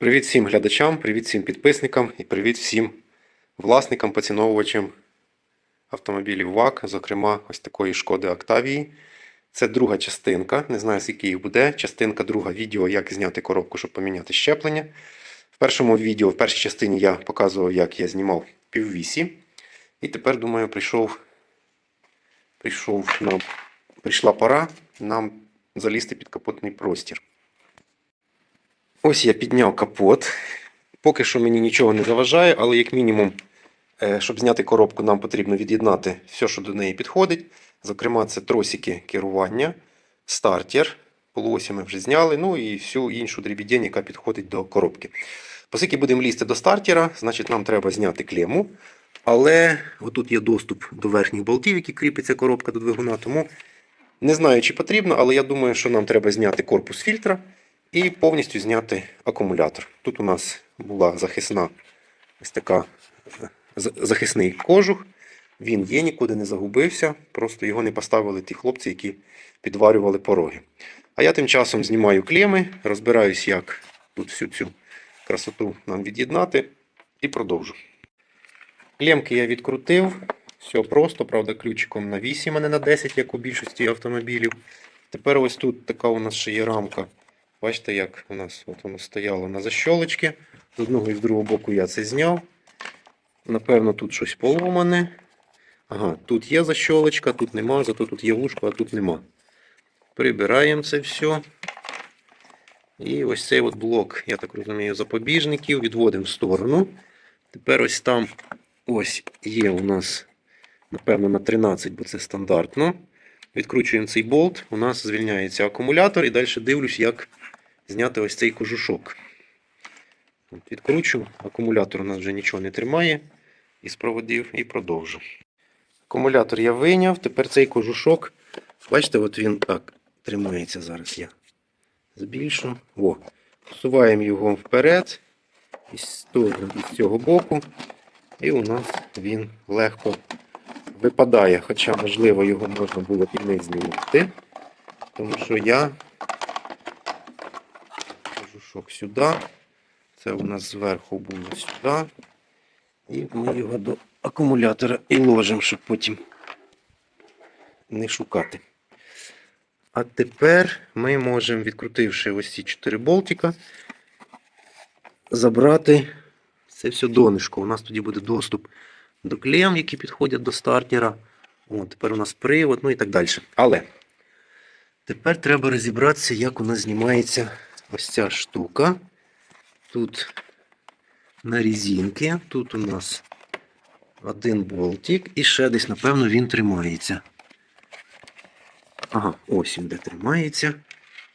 Привіт всім глядачам, привіт всім підписникам і привіт всім власникам, поціновувачам автомобілів ВАК, зокрема ось такої шкоди Октавії. Це друга частинка, не знаю скільки їх буде. Частинка друга відео, як зняти коробку, щоб поміняти щеплення. В першому відео, в першій частині я показував, як я знімав піввісі. І тепер, думаю, прийшов, прийшов нам, прийшла пора нам залізти під капотний простір. Ось я підняв капот. Поки що мені нічого не заважає, але як мінімум, е, щоб зняти коробку, нам потрібно від'єднати все, що до неї підходить. Зокрема, це тросики керування, стартер. Полуосі ми вже зняли, ну і всю іншу дрібідень, яка підходить до коробки. Оскільки будемо лізти до стартера, значить нам треба зняти клему. Але отут є доступ до верхніх болтів, які кріпиться коробка до двигуна. Тому не знаю, чи потрібно, але я думаю, що нам треба зняти корпус фільтра і повністю зняти акумулятор. Тут у нас була захисна ось така е, захисний кожух. Він є, нікуди не загубився. Просто його не поставили ті хлопці, які підварювали пороги. А я тим часом знімаю клеми, розбираюсь, як тут всю цю красоту нам від'єднати, і продовжу. Клемки я відкрутив. Все просто, правда, ключиком на 8, а не на 10, як у більшості автомобілів. Тепер ось тут така у нас ще є рамка. Бачите, як у нас от воно стояло на защолочці. З одного і з другого боку я це зняв. Напевно, тут щось поломане. Ага, тут є защолочка, тут нема, зато тут є вушко, а тут нема. Прибираємо це все. І ось цей от блок, я так розумію, запобіжників відводимо в сторону. Тепер ось там ось є у нас, напевно, на 13, бо це стандартно. Відкручуємо цей болт, у нас звільняється акумулятор і далі дивлюсь, як зняти ось цей кожушок. От Відкручу, акумулятор у нас вже нічого не тримає із проводів і продовжу. Акумулятор я вийняв, тепер цей кожушок, бачите, от він так тримається зараз я збільшу. О, всуваємо його вперед, із цього боку, і у нас він легко випадає, хоча, можливо, його можна було і. Тому що я кожушок сюди. Це у нас зверху було сюди. І ми його до акумулятора і ложимо, щоб потім не шукати. А тепер ми можемо, відкрутивши ось ці 4 болтика, забрати це все донишко. У нас тоді буде доступ до клем, які підходять до стартера. О, тепер у нас привод, ну і так далі. Але тепер треба розібратися, як у нас знімається ось ця штука. Тут на резинки, тут у нас один болтик і ще десь, напевно, він тримається. Ага, ось він де тримається.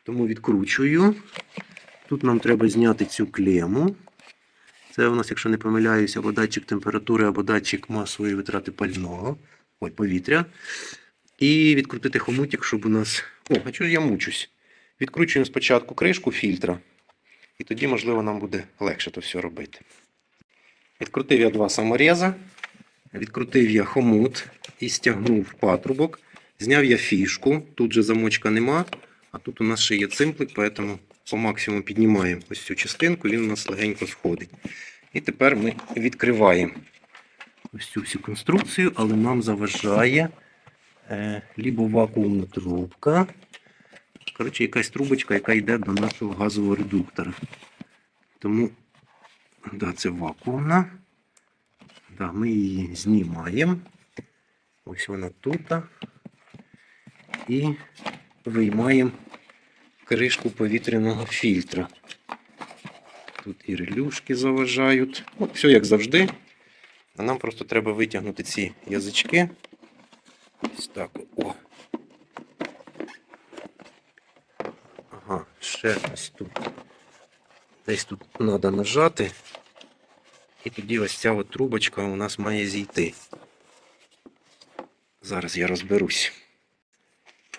Тому відкручую. Тут нам треба зняти цю клему. Це у нас, якщо не помиляюся, або датчик температури, або датчик масової витрати пального, ой, повітря. І відкрутити хомутик, щоб у нас. О, а чого ж я мучусь? Відкручуємо спочатку кришку фільтра. І тоді, можливо, нам буде легше то все робити. Відкрутив я два самореза. Відкрутив я хомут і стягнув патрубок. Зняв я фішку. Тут же замочка нема, а тут у нас ще є цимплик, тому по максимуму піднімаємо ось цю частинку, він у нас легенько сходить. І тепер ми відкриваємо ось цю всю конструкцію, але нам заважає е, лібо вакуумна трубка. Коротше, якась трубочка, яка йде до нашого газового редуктора. Тому, да, це вакуумна. Да, ми її знімаємо. Ось вона тут. І виймаємо кришку повітряного фільтра. Тут і релюшки заважають. Ну, все як завжди. А нам просто треба витягнути ці язички. Ось так. О. Ага, ще ось тут. Десь тут треба нажати. І тоді ось ця от трубочка у нас має зійти. Зараз я розберусь.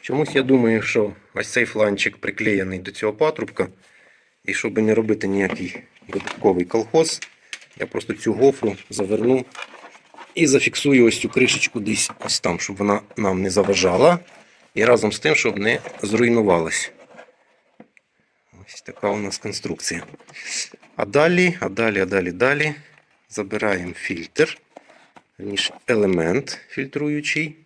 Чомусь я думаю, що ось цей фланчик приклеєний до цього патрубка. І щоб не робити ніякий додатковий колхоз, я просто цю гофру заверну і зафіксую ось цю кришечку десь ось там, щоб вона нам не заважала. І разом з тим, щоб не зруйнувалась. Ось така у нас конструкція. А далі, а далі, а далі, далі забираємо фільтр, верніше елемент фільтруючий.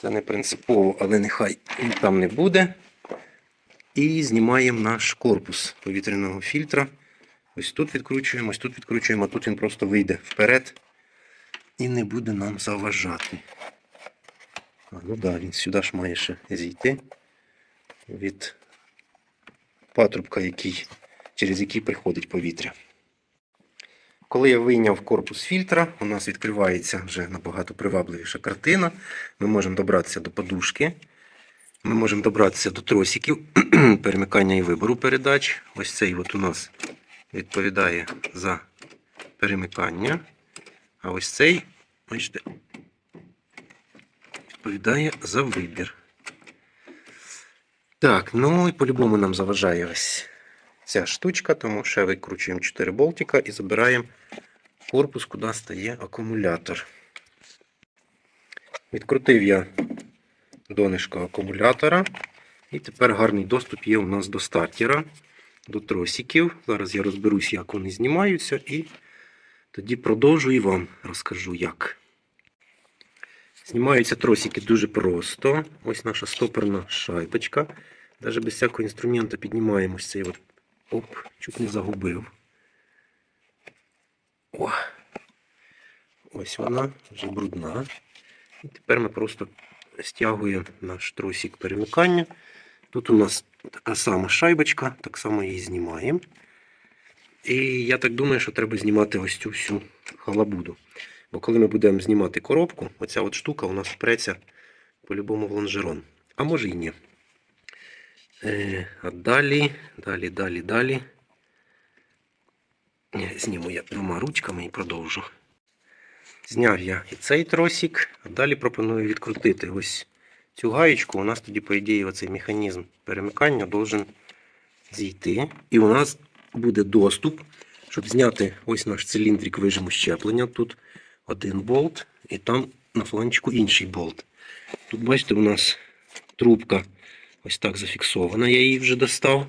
Це не принципово, але нехай він там не буде. І знімаємо наш корпус повітряного фільтра. Ось тут відкручуємо, ось тут відкручуємо, а тут він просто вийде вперед і не буде нам заважати. А, ну да, він сюди ж має ще зійти від патрубка, який, через який приходить повітря. Коли я вийняв корпус фільтра, у нас відкривається вже набагато привабливіша картина. Ми можемо добратися до подушки. Ми можемо добратися до тросиків перемикання і вибору передач. Ось цей от у нас відповідає за перемикання. А ось цей, бачите, відповідає за вибір. Так, ну і по-любому нам заважає ось ця штучка, тому ще викручуємо 4 болтика і забираємо корпус, куди стає акумулятор. Відкрутив я донишко акумулятора. І тепер гарний доступ є у нас до стартера, до тросиків. Зараз я розберусь, як вони знімаються, і тоді продовжу і вам розкажу, як. Знімаються тросики дуже просто. Ось наша стоперна шайбочка. Навіть без всякого інструменту піднімаємо ось цей от. Оп, чуть не загубив. О. Ось вона вже брудна. І тепер ми просто стягуємо наш тросик перемикання. Тут у нас така сама шайбочка, так само її знімаємо. І я так думаю, що треба знімати ось цю всю халабуду. Бо коли ми будемо знімати коробку, оця от штука у нас впреться по-любому в лонжерон. А може і ні. Е, а далі, далі, далі, далі. Е, Зніму я двома ручками і продовжу. Зняв я і цей тросик, а далі пропоную відкрутити ось цю гаєчку. У нас тоді, по ідеї, оцей механізм перемикання должен зійти. І у нас буде доступ, щоб зняти ось наш циліндрик вижиму щеплення. Тут один болт, і там на фланчику інший болт. Тут, бачите, у нас трубка ось так зафіксована. Я її вже достав.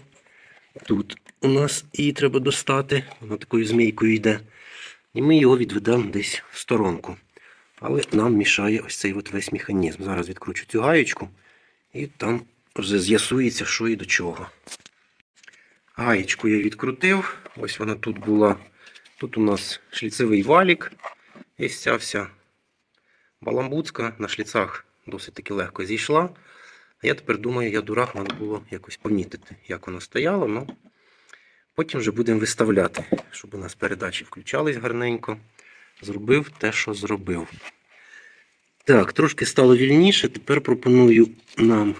Тут у нас її треба достати. Вона такою змійкою йде. І ми його відведемо десь в сторонку. Але нам мішає ось цей от весь механізм. Зараз відкручу цю гаєчку і там вже з'ясується, що і до чого. Гаєчку я відкрутив. Ось вона тут була. Тут у нас шліцевий валік. І ця вся баламбуцка на шліцах досить таки легко зійшла. А я тепер думаю, я дурак, треба було якось помітити, як вона стояла. Ну, потім вже будемо виставляти, щоб у нас передачі включались гарненько. Зробив те, що зробив. Так, трошки стало вільніше. Тепер пропоную нам,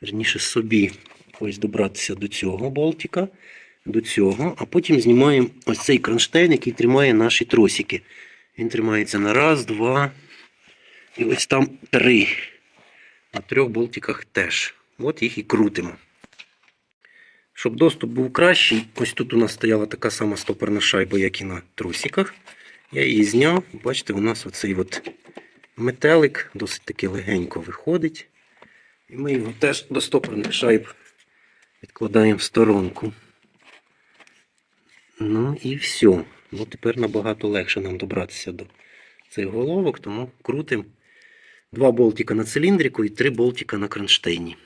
верніше собі, ось добратися до цього болтика, до цього, а потім знімаємо ось цей кронштейн, який тримає наші тросики. Він тримається на раз, два. І ось там три. На трьох болтиках теж. От їх і крутимо. Щоб доступ був кращий, ось тут у нас стояла така сама стоперна шайба, як і на трусиках. Я її зняв. Бачите, у нас оцей от метелик досить таки легенько виходить. І ми його теж до стоперних шайб відкладаємо в сторонку. Ну і все. Ну, тепер набагато легше нам добратися до цих головок, тому крутимо два болтика на циліндрику і три болтика на кронштейні.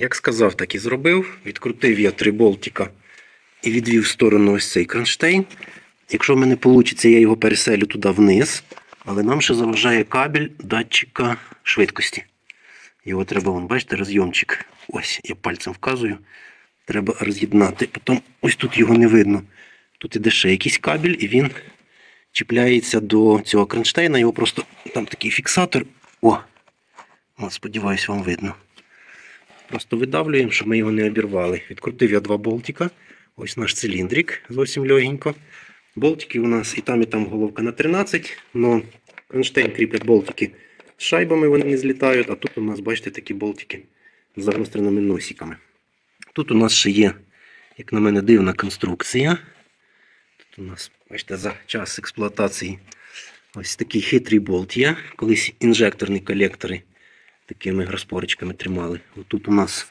Як сказав, так і зробив. Відкрутив я три болтика і відвів в сторону ось цей кронштейн. Якщо в мене вийде, я його переселю туди вниз, але нам ще заважає кабель датчика швидкості. Його треба, вон, бачите, розйомчик. Ось, я пальцем вказую. Треба роз'єднати. Потім ось тут його не видно. Тут іде ще якийсь кабель, і він чіпляється до цього кронштейна. Його просто там такий фіксатор. О! От, сподіваюсь, вам видно. Просто видавлюємо, щоб ми його не обірвали. Відкрутив я два болтика. Ось наш циліндрик, зовсім легенько. Болтики у нас і там, і там головка на 13, але кронштейн кріплять болтики з шайбами, вони не злітають, а тут у нас, бачите, такі болтики з загостреними носиками. Тут у нас ще є, як на мене, дивна конструкція. У нас, бачите, за час експлуатації ось такий хитрий болт є. Колись інжекторні колектори такими розпорочками тримали. Отут у нас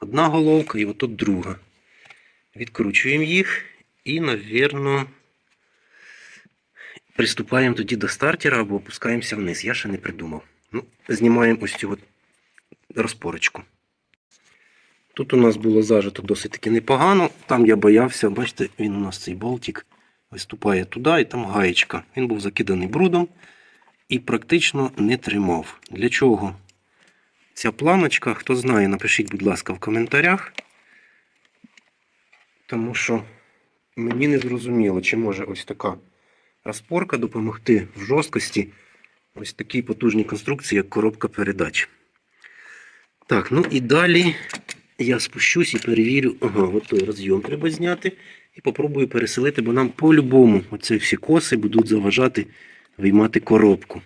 одна головка і отут друга. Відкручуємо їх і, навірно, приступаємо тоді до стартера або опускаємося вниз. Я ще не придумав. Ну, знімаємо ось цю от розпорочку. Тут у нас було зажито досить таки непогано. Там я боявся, бачите, він у нас цей болтик виступає туди, і там гаєчка. Він був закиданий брудом і практично не тримав. Для чого ця планочка? Хто знає, напишіть, будь ласка, в коментарях. Тому що мені не зрозуміло, чи може ось така розпорка допомогти в жорсткості ось такій потужній конструкції, як коробка передач. Так, ну і далі я спущусь і перевірю. Ага, от той розйом треба зняти. І попробую переселити, бо нам по-любому оці всі коси будуть заважати виймати коробку.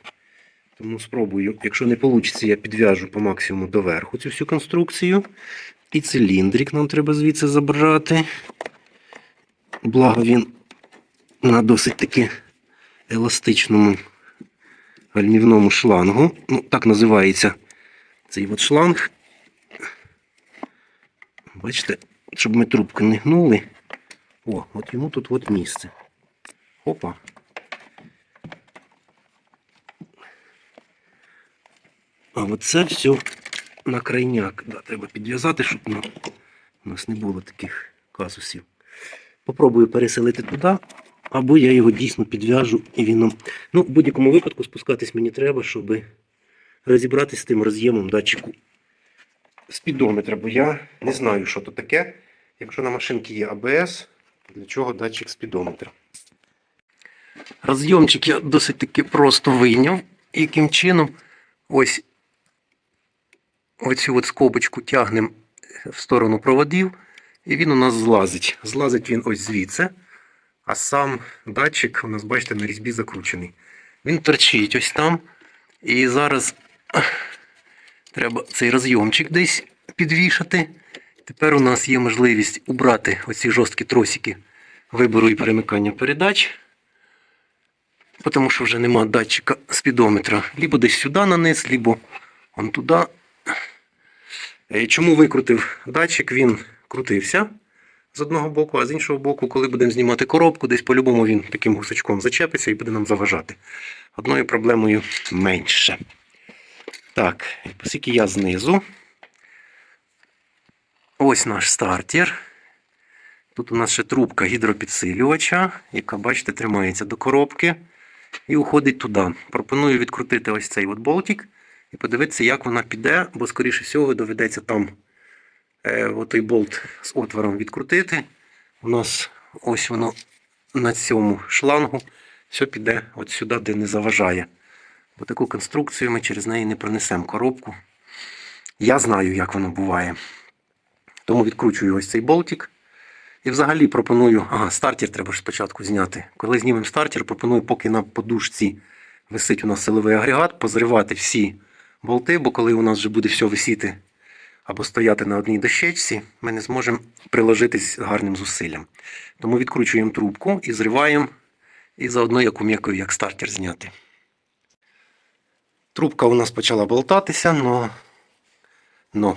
Тому спробую, якщо не вийде, я підв'яжу по максимуму доверху цю всю конструкцію. І циліндрик нам треба звідси забрати. Благо він на досить таки еластичному гальмівному шлангу. Ну, так називається цей от шланг. Бачите, щоб ми трубку не гнули. О, от йому тут от місце. Опа. А оце все на крайняк. Да, треба підв'язати, щоб ну, у нас не було таких казусів. Попробую переселити туди, або я його дійсно підв'яжу і він. Ну, в будь-якому випадку спускатись мені треба, щоб розібратися з тим роз'ємом датчику спідометра, бо я не знаю, що то таке. Якщо на машинці є АБС, для чого датчик спідометра? Розйомчик я досить таки просто вийняв. Яким чином ось оцю от скобочку тягнемо в сторону проводів, і він у нас злазить. Злазить він ось звідси. А сам датчик у нас, бачите, на різьбі закручений. Він торчить ось там. І зараз треба цей розйомчик десь підвішати. Тепер у нас є можливість убрати оці жорсткі тросики вибору і перемикання передач. Тому що вже нема датчика спідометра. Лібо десь сюди на низ, он туди. Е, Чому викрутив датчик? Він крутився з одного боку, а з іншого боку, коли будемо знімати коробку, десь по-любому він таким гусачком зачепиться і буде нам заважати. Одною проблемою менше. Так, оскільки я знизу. Ось наш стартер. Тут у нас ще трубка гідропідсилювача, яка, бачите, тримається до коробки і уходить туди. Пропоную відкрутити ось цей от болтик і подивитися, як вона піде, бо, скоріше всього, доведеться там е, отой болт з отвором відкрутити. У нас ось воно на цьому шлангу все піде от сюди, де не заважає. Бо таку конструкцію ми через неї не пронесемо коробку. Я знаю, як воно буває. Тому відкручую ось цей болтик. І взагалі пропоную. Ага, стартер треба ж спочатку зняти. Коли знімемо стартер, пропоную, поки на подушці висить у нас силовий агрегат, позривати всі болти, бо коли у нас вже буде все висіти або стояти на одній дощечці, ми не зможемо приложитись гарним зусиллям. Тому відкручуємо трубку і зриваємо, і заодно яку м'якою, як стартер зняти. Трубка у нас почала болтатися, но, но.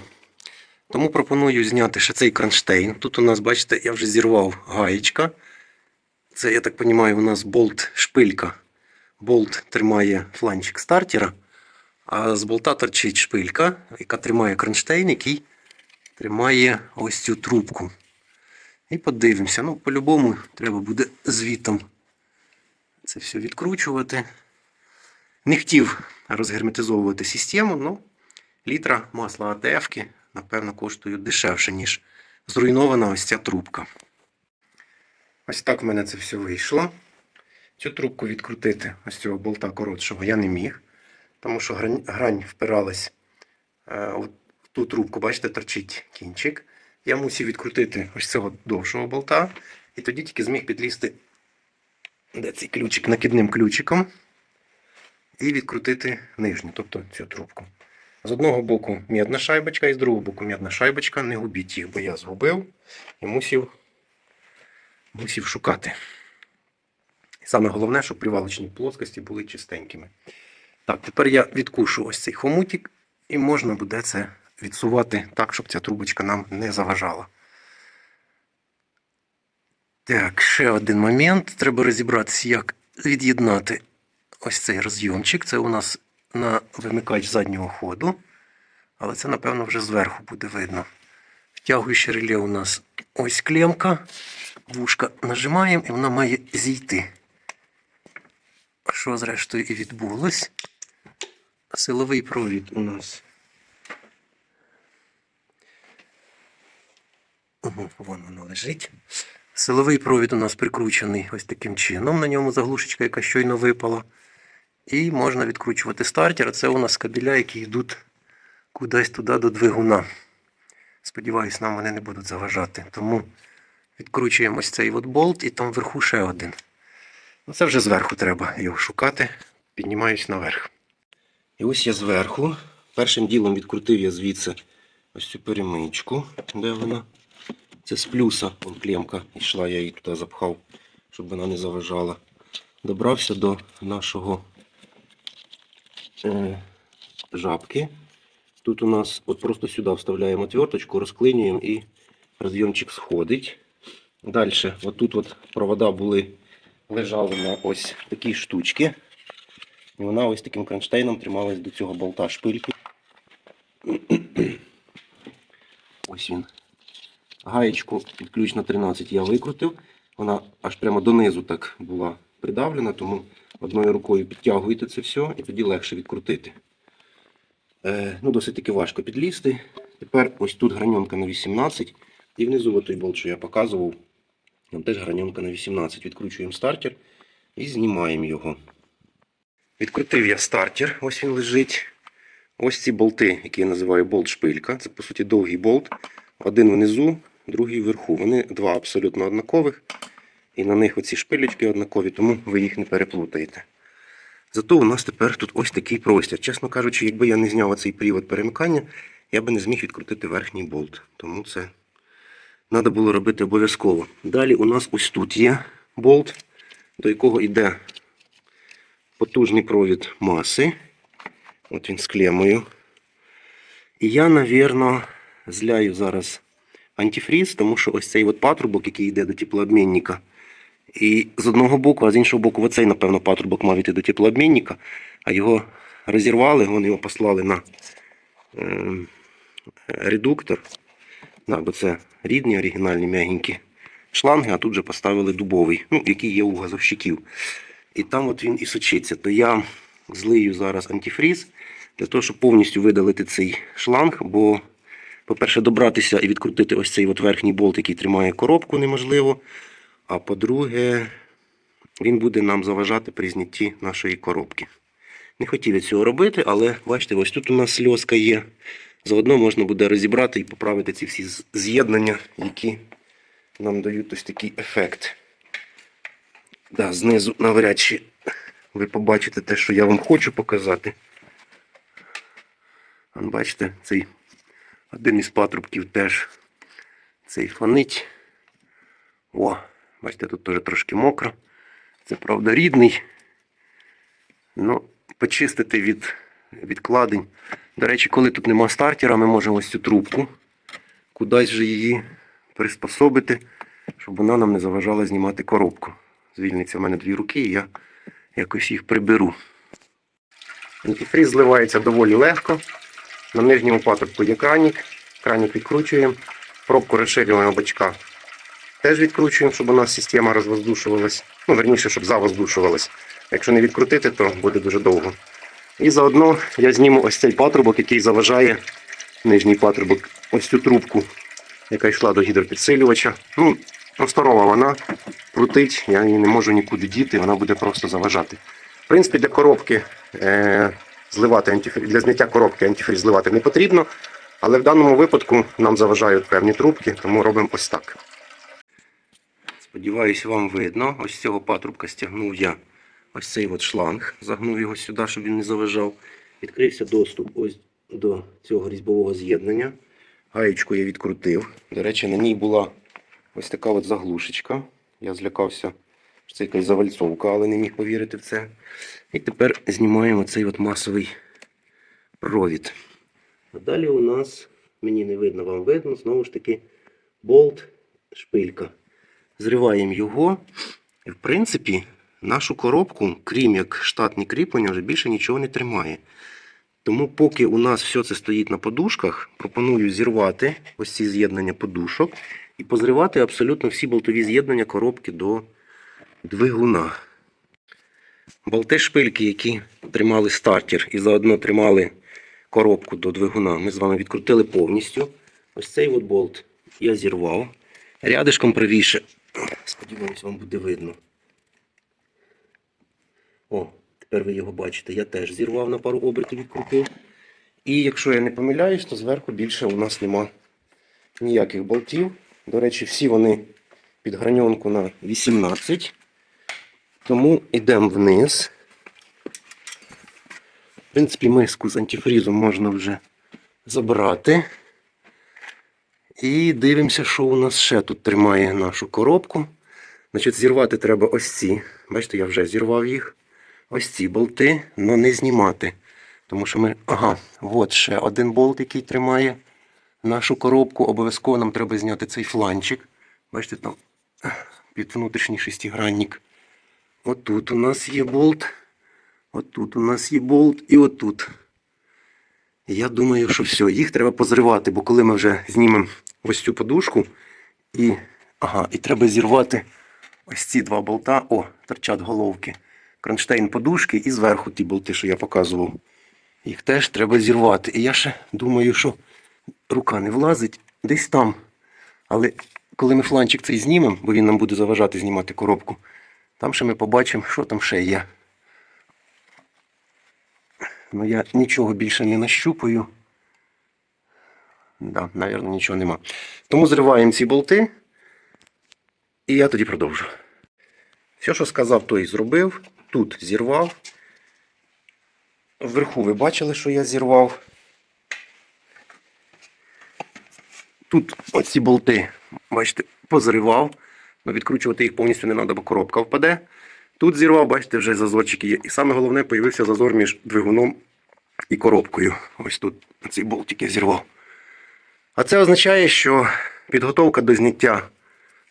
Тому пропоную зняти ще цей кронштейн. Тут у нас, бачите, я вже зірвав гаєчка. Це, я так розумію, у нас болт-шпилька. Болт тримає фланчик стартера, а з болта торчить шпилька, яка тримає кронштейн, який тримає ось цю трубку. І подивимося. Ну, по-любому треба буде звітом це все відкручувати. Не хотів розгерметизовувати систему, але літра масла АТФ, напевно, коштують дешевше, ніж зруйнована ось ця трубка. Ось так в мене це все вийшло. Цю трубку відкрутити ось цього болта коротшого я не міг, тому що грань, грань впиралась е, в ту трубку, бачите, торчить кінчик. Я мусив відкрутити ось цього довшого болта, і тоді тільки зміг підлізти де цей ключик накидним ключиком і відкрутити нижню, тобто цю трубку. З одного боку м'ядна шайбочка, і з другого боку м'ядна шайбочка. Не губіть їх, бо я згубив і мусив, мусив шукати. І саме головне, щоб привалочні плоскості були чистенькими. Так, тепер я відкушу ось цей хомутик, і можна буде це відсувати так, щоб ця трубочка нам не заважала. Так, ще один момент. Треба розібратися, як від'єднати ось цей розйомчик. Це у нас на вимикач заднього ходу. Але це, напевно, вже зверху буде видно. Втягуюче реле у нас ось клемка. Вушка нажимаємо і вона має зійти. Що зрештою і відбулось. Силовий провід у нас. Угу, вон воно лежить. Силовий провід у нас прикручений ось таким чином. На ньому заглушечка, яка щойно випала. І можна відкручувати стартер. Це у нас кабеля, які йдуть кудись туди до двигуна. Сподіваюсь, нам вони не будуть заважати. Тому відкручуємо ось цей от болт і там вверху ще один. Ну, це вже зверху треба його шукати. Піднімаюсь наверх. І ось я зверху. Першим ділом відкрутив я звідси ось цю перемичку. Де вона? Це з плюса вон клемка йшла, я її туди запхав, щоб вона не заважала. Добрався до нашого жабки. Тут у нас от просто сюди вставляємо отверточку, розклинюємо і розйомчик сходить. Далі, отут от провода були, лежали на ось такій штучці. І вона ось таким кронштейном трималась до цього болта шпильки. Ось він. Гаєчку під на 13 я викрутив. Вона аж прямо донизу так була придавлена, тому одною рукою підтягуєте це все і тоді легше відкрутити. Е, ну, Досить таки важко підлізти. Тепер ось тут граньонка на 18 і внизу той болт, що я показував, там теж граньонка на 18. Відкручуємо стартер і знімаємо його. Відкрутив я стартер, ось він лежить. Ось ці болти, які я називаю болт-шпилька. Це по суті довгий болт. Один внизу, другий вверху. Вони два абсолютно однакових. І на них оці шпилечки однакові, тому ви їх не переплутаєте. Зато у нас тепер тут ось такий простір. Чесно кажучи, якби я не зняв оцей привод перемикання, я би не зміг відкрутити верхній болт. Тому це треба було робити обов'язково. Далі у нас ось тут є болт, до якого йде потужний провід маси. От він з клемою. І я, навірно, зляю зараз антифріз, тому що ось цей от патрубок, який йде до теплообмінника. І з одного боку, а з іншого боку, оцей, напевно, патрубок мав йти до теплообмінника, а його розірвали, вони його послали на е, редуктор. Да, бо це рідні, оригінальні м'ягенькі шланги, а тут же поставили дубовий, ну, який є у газовщиків. І там от він і сочиться. То я злию зараз антифріз для того, щоб повністю видалити цей шланг. Бо, по-перше, добратися і відкрутити ось цей от верхній болт, який тримає коробку, неможливо. А по-друге, він буде нам заважати при знятті нашої коробки. Не хотів я цього робити, але бачите, ось тут у нас сльозка є. Заодно можна буде розібрати і поправити ці всі з'єднання, які нам дають ось такий ефект. Да, знизу навряд чи ви побачите те, що я вам хочу показати. Бачите, цей один із патрубків теж цей фонить. О, бачите, тут теж трошки мокро. Це правда рідний. Ну, почистити від відкладень. До речі, коли тут нема стартера, ми можемо ось цю трубку кудись же її приспособити, щоб вона нам не заважала знімати коробку. Звільниться в мене дві руки, і я якось їх приберу. Антифріз зливається доволі легко. На нижньому патрубку є кранік. Кранік відкручуємо. Пробку розширюємо бачка. Теж відкручуємо, щоб у нас система розвоздушувалась. Ну, верніше, щоб завоздушувалась. Якщо не відкрутити, то буде дуже довго. І заодно я зніму ось цей патрубок, який заважає нижній патрубок, ось цю трубку, яка йшла до гідропідсилювача. Ну, здорова вона крутить, я її не можу нікуди діти, вона буде просто заважати. В принципі, для коробки е, зливати антифріз, для зняття коробки антифріз зливати не потрібно, але в даному випадку нам заважають певні трубки, тому робимо ось так. Сподіваюсь, вам видно. Ось з цього патрубка стягнув я ось цей от шланг, загнув його сюди, щоб він не заважав. Відкрився доступ ось до цього різьбового з'єднання. Гаєчку я відкрутив. До речі, на ній була ось така от заглушечка. Я злякався, що це якась завальцовка, але не міг повірити в це. І тепер знімаємо цей от масовий провід. А далі у нас, мені не видно, вам видно, знову ж таки болт, шпилька. Зриваємо його. І, в принципі, нашу коробку, крім як штатні кріплення, вже більше нічого не тримає. Тому, поки у нас все це стоїть на подушках, пропоную зірвати ось ці з'єднання подушок і позривати абсолютно всі болтові з'єднання коробки до двигуна. Болти шпильки, які тримали стартер і заодно тримали коробку до двигуна, ми з вами відкрутили повністю. Ось цей от болт я зірвав. Рядишком правіше. Сподіваюсь, вам буде видно. О, тепер ви його бачите. Я теж зірвав на пару обертів відкрутив. І якщо я не помиляюсь, то зверху більше у нас нема ніяких болтів. До речі, всі вони під граньонку на 18. Тому йдемо вниз. В принципі, миску з антифрізом можна вже забрати. І дивимося, що у нас ще тут тримає нашу коробку. Значить, зірвати треба ось ці. Бачите, я вже зірвав їх. Ось ці болти, але не знімати. Тому що ми. Ага, от ще один болт, який тримає нашу коробку. Обов'язково нам треба зняти цей фланчик. Бачите, там під внутрішній шестигранник. Отут у нас є болт. Отут у нас є болт і отут. Я думаю, що все, їх треба позривати, бо коли ми вже знімемо ось цю подушку, і, ага, і треба зірвати ось ці два болта. О, торчать головки. Кронштейн подушки і зверху ті болти, що я показував. Їх теж треба зірвати. І я ще думаю, що рука не влазить десь там. Але коли ми фланчик цей знімемо, бо він нам буде заважати знімати коробку, там ще ми побачимо, що там ще є. Ну я нічого більше не нащупаю. Да, навірно, нічого нема. Тому зриваємо ці болти. І я тоді продовжу. Все, що сказав, той зробив. Тут зірвав. Вверху ви бачили, що я зірвав. Тут оці болти, бачите, позривав. Ну, відкручувати їх повністю не треба, бо коробка впаде. Тут зірвав, бачите, вже зазорчики є. І саме головне, появився зазор між двигуном і коробкою. Ось тут цей болтик я зірвав. А це означає, що підготовка до зняття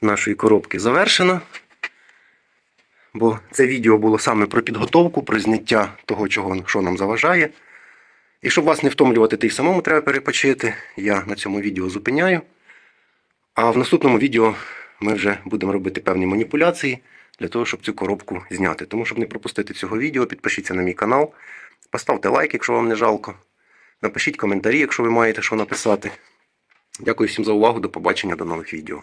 нашої коробки завершена. Бо це відео було саме про підготовку, про зняття того, чого, що нам заважає. І щоб вас не втомлювати, та й самому треба перепочити. Я на цьому відео зупиняю. А в наступному відео ми вже будемо робити певні маніпуляції для того, щоб цю коробку зняти. Тому, щоб не пропустити цього відео, підпишіться на мій канал, поставте лайк, якщо вам не жалко. Напишіть коментарі, якщо ви маєте що написати. Дякую всім за увагу. До побачення, до нових відео.